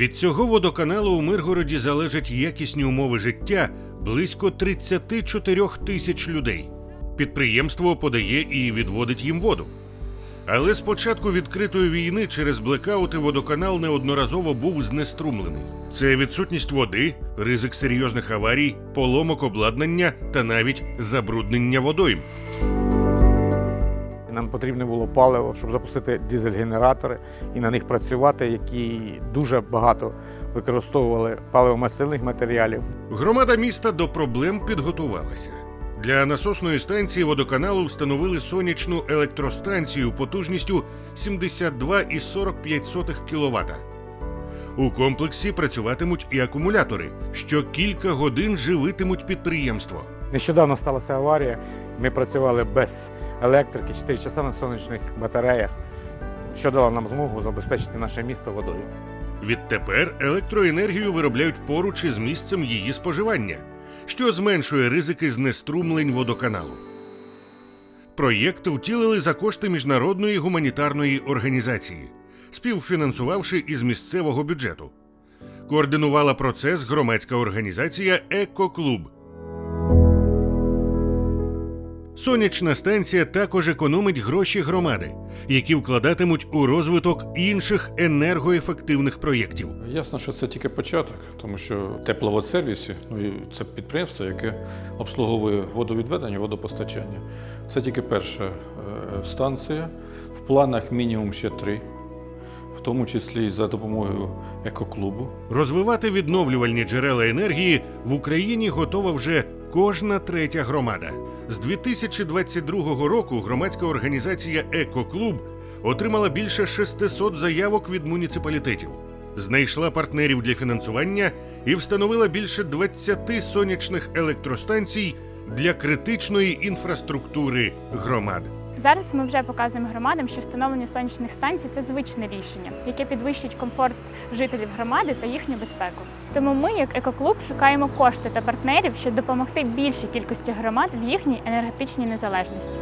Від цього водоканалу у Миргороді залежать якісні умови життя близько 34 тисяч людей. Підприємство подає і відводить їм воду. Але з початку відкритої війни через блекаути водоканал неодноразово був знеструмлений. Це відсутність води, ризик серйозних аварій, поломок обладнання та навіть забруднення водойм. Нам потрібне було паливо, щоб запустити дизель-генератори і на них працювати, які дуже багато використовували паливомастильних матеріалів. Громада міста до проблем підготувалася. Для насосної станції водоканалу встановили сонячну електростанцію потужністю 72,45 кВт. У комплексі працюватимуть і акумулятори, що кілька годин живитимуть підприємство. Нещодавно сталася аварія. Ми працювали без електрики 4 часа на сонячних батареях, що дало нам змогу забезпечити наше місто водою. Відтепер електроенергію виробляють поруч із місцем її споживання, що зменшує ризики знеструмлень водоканалу. Проєкт втілили за кошти міжнародної гуманітарної організації, співфінансувавши із місцевого бюджету. Координувала процес громадська організація Екоклуб. Сонячна станція також економить гроші громади, які вкладатимуть у розвиток інших енергоефективних проєктів. Ясно, що це тільки початок, тому що тепловодсервісі, ну і це підприємство, яке обслуговує водовідведення, водопостачання. Це тільки перша е, станція. В планах мінімум ще три, в тому числі і за допомогою екоклубу. Розвивати відновлювальні джерела енергії в Україні готова вже кожна третя громада. З 2022 року громадська організація Екоклуб отримала більше 600 заявок від муніципалітетів, знайшла партнерів для фінансування і встановила більше 20 сонячних електростанцій для критичної інфраструктури громад. Зараз ми вже показуємо громадам, що встановлення сонячних станцій це звичне рішення, яке підвищить комфорт жителів громади та їхню безпеку. Тому ми, як екоклуб, шукаємо кошти та партнерів, щоб допомогти більшій кількості громад в їхній енергетичній незалежності.